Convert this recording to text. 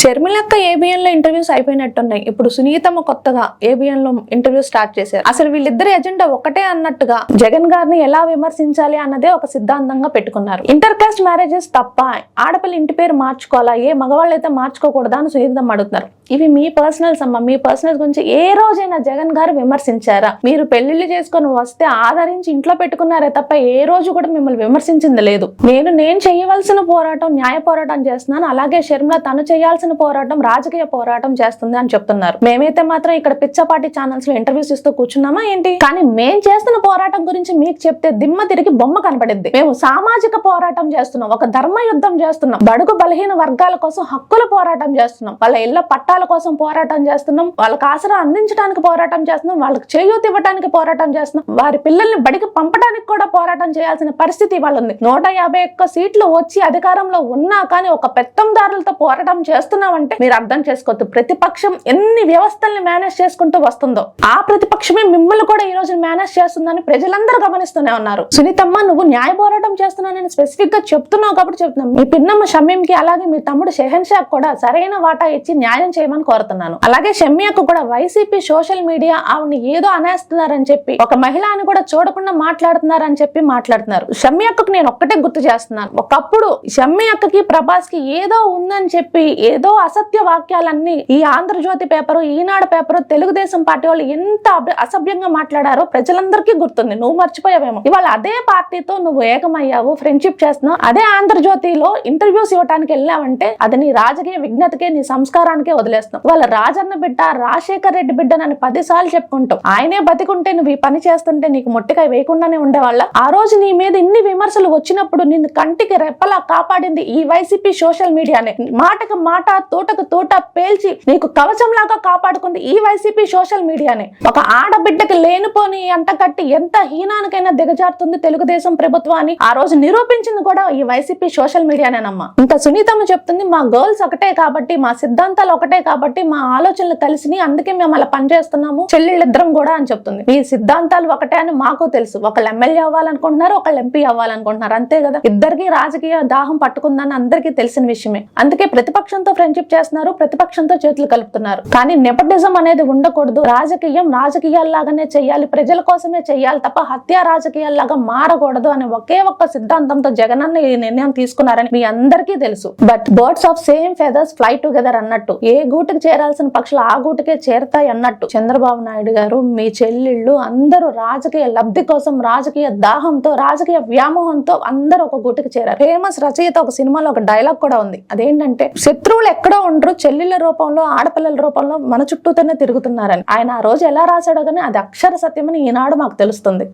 షర్మిలక్క ఏబిఎన్లో interviews అయిపోయినట్టున్నాయి. ఇప్పుడు సునీతమ్మ కొత్తగా ఏబిఎన్లో ఇంటర్వ్యూ స్టార్ట్ చేశారు. అసలు వీళ్ళిద్దరి ఎజెండా ఒకటే అన్నట్టుగా జగన్ గారిని ఎలా విమర్శించాలి అన్నదే ఒక సిద్ధాంతంగా పెట్టుకున్నారు. ఇంటర్ కాస్ట్ మ్యారేజెస్ తప్ప ఆడపిల్ల ఇంటి పేరు మార్చుకోవాలా? ఏ మగవాళ్ళు అయితే మార్చుకోకూడదా అని సునీతమ్మ అడుగుతున్నారు. ఇవి మీ పర్సనల్స్ అమ్మ మీ పర్సనల్ గురించి ఏ రోజైనా జగన్ గారు విమర్శించారా? మీరు పెళ్ళిళ్ళు చేసుకొని వస్తే ఆదరించి ఇంట్లో పెట్టుకున్నారే తప్ప ఏ రోజు కూడా మిమ్మల్ని విమర్శించింది లేదు. నేను నేను చేయవలసిన పోరాటం న్యాయ పోరాటం చేస్తున్నాను. అలాగే షర్మిల తను చేయాల్సిన పోరాటం రాజకీయ పోరాటం చేస్తుంది అని చెప్తున్నారు. మేమైతే మాత్రం ఇక్కడ పిచ్చపాటి ఛానల్స్లో ఇంటర్వ్యూస్ ఇస్తూ కూర్చున్నామా ఏంటి? కానీ మేం చేస్తున్న పోరాటం గురించి మీకు చెప్తే దిమ్మ తిరిగి బొమ్మ కనపడింది మేము సామాజిక పోరాటం చేస్తున్నాం ఒక ధర్మ యుద్ధం చేస్తున్నాం బడుగు బలహీన వర్గాల కోసం హక్కుల పోరాటం చేస్తున్నాం వాళ్ళ ఇళ్ళ పట్టాల కోసం పోరాటం చేస్తున్నాం వాళ్ళకి ఆసరా అందించడానికి పోరాటం చేస్తున్నాం వాళ్ళకి చేయూత ఇవ్వడానికి పోరాటం చేస్తున్నాం వారి పిల్లల్ని బడికి పంపడానికి కూడా పోరాటం చేయాల్సిన పరిస్థితి వాళ్ళ ఉంది నూట యాభై ఒక్క సీట్లు వచ్చి అధికారంలో ఉన్నా కానీ ఒక పెత్తందారులతో పోరాటం చేస్తున్నామంటే మీరు అర్థం చేసుకోవద్దు. ప్రతిపక్షం ఎన్ని వ్యవస్థల్ని మేనేజ్ చేసుకుంటూ వస్తుందో ఆ ప్రతిపక్షమే మిమ్మల్ని కూడా ఈ రోజు మేనేజ్ చేస్తుందని ప్రజలందరూ గమనిస్తూనే ఉన్నారు. సునీతమ్మ నువ్వు న్యాయ పోరాటం చేస్తున్నానని స్పెసిఫిక్గా చెప్తున్నావు కాబట్టి చెప్తున్నాను. మీ పిన్నమ్మ షమీంకి అలాగే మీ తమ్ముడు షెహన్ షా కూడా సరైన వాటా ఇచ్చి న్యాయం చేయమని కోరుతున్నాను. అలాగే షమ్యకు కూడా వైసీపీ సోషల్ మీడియా ఆవిడ ఏదో అనేస్తున్నారని చెప్పి ఒక మహిళ అని కూడా చూడకుండా మాట్లాడుతున్నారని చెప్పి మాట్లాడుతున్నారు. షమ్యక్కకు నేను ఒక్కటే గుర్తు చేస్తున్నాను. ఒకప్పుడు షమ్యక్కకి ప్రభాస్కి ఏదో ఉందని చెప్పి ఏదో అసత్య వాక్యాలన్నీ ఈ Andhra Jyothi paper Eenadu paper Telugu Desam party వాళ్ళు ఎంత అసభ్యంగా మాట్లాడారో ప్రజలందరికీ గుర్తుంది. నువ్వు మర్చిపోయావేమో. ఇవాళ అదే పార్టీతో నువ్వు ఏకమయ్యావు ఫ్రెండ్షిప్ చేస్తున్నావు అదే ఆంధ్రజ్యోతిలో ఇంటర్వ్యూస్ ఇవ్వడానికి వెళ్ళావంటే అది నీ రాజకీయ విజ్ఞతకే నీ సంస్కారానికే వదిలేస్తున్నావు. వాళ్ళ రాజన్న బిడ్డ రాజశేఖర్ రెడ్డి బిడ్డనని పదిసార్లు చెప్పుకుంటావు. ఆయనే బతికుంటే నువ్వు ఈ పని చేస్తుంటే నీకు మొట్టికాయ వేయకుండానే ఉండేవాళ్ళ? ఆ రోజు నీ మీద ఇన్ని విమర్శలు వచ్చినప్పుడు నిన్ను కంటికి రెప్పలా కాపాడింది ఈ వైసీపీ సోషల్ మీడియానే. మాటకు మాట తోటకు తోట పేల్చి నీకు కవచంలాగా కాపాడుకుంది ఈ వైసీపీ సోషల్ మీడియానే. ఒక ఆడబిడ్డకి లేనిపోని అంటకట్టి ఎంత హీనానికైనా దిగజారుతుంది తెలుగుదేశం ప్రభుత్వాన్ని. ఆ రోజు నిరూపించింది కూడా ఈ వైసీపీ సోషల్ మీడియానేనమ్మా. ఇంకా సునీతమ్మ చెప్తుంది మా గర్ల్స్ ఒకటే కాబట్టి మా సిద్ధాంతాలు ఒకటే కాబట్టి మా ఆలోచనలు కలిసి అందుకే మేము అలా పనిచేస్తున్నాము. చెల్లెళ్ళిద్దరం కూడా అని చెప్తుంది. మీ సిద్ధాంతాలు ఒకటే అని మాకు తెలుసు. ఒకళ్ళు ఎమ్మెల్యే అవ్వాలనుకుంటున్నారు ఒకళ్ళు ఎంపీ అవ్వాలనుకుంటున్నారు. అంతే కదా? ఇద్దరికి రాజకీయ దాహం పట్టుకుందని అందరికీ తెలిసిన విషయమే. అందుకే ప్రతిపక్షంతో ఫ్రెండ్షిప్ చేస్తున్నారు ప్రతిపక్షంతో చేతులు కలుపుతున్నారు. కానీ నెపటిజం అనేది ఉండకూడదు. రాజకీయం రాజకీయాల్లాగానే చేయాలి. ప్రజల కోసమే చేయాలి తప్ప హత్య రాజకీయాల్లాగా మారకూడదు అనే ఒకే ఒక్క సిద్ధాంతంతో జగనన్న ఈ నిర్ణయం తీసుకున్నారని మీ అందరికీ తెలుసు. But birds of same feathers fly together అన్నట్టు. ఏ గూటికి చేరాల్సిన పక్షులు ఆ గూటికే చేరతాయి అన్నట్టు. చంద్రబాబు నాయుడు గారు మీ చెల్లెళ్ళు అందరూ రాజకీయ లబ్ధి కోసం రాజకీయ దాహంతో రాజకీయ వ్యామోహంతో అందరూ ఒక గూటికి చేరారు. ఫేమస్ రచయిత ఒక సినిమాలో ఒక డైలాగ్ కూడా ఉంది. అదేంటంటే శత్రువులు ఎక్కడో ఉండరు. చెల్లెళ్ళ రూపంలో ఆడపిల్లల రూపంలో మన చుట్టూతోనే తిరుగుతున్నారని. ఆయన ఆ రోజు ఎలా రాశాడో కానీ అది అక్షర సత్యమని ఈనాడు మాకు తెలుస్తుంది.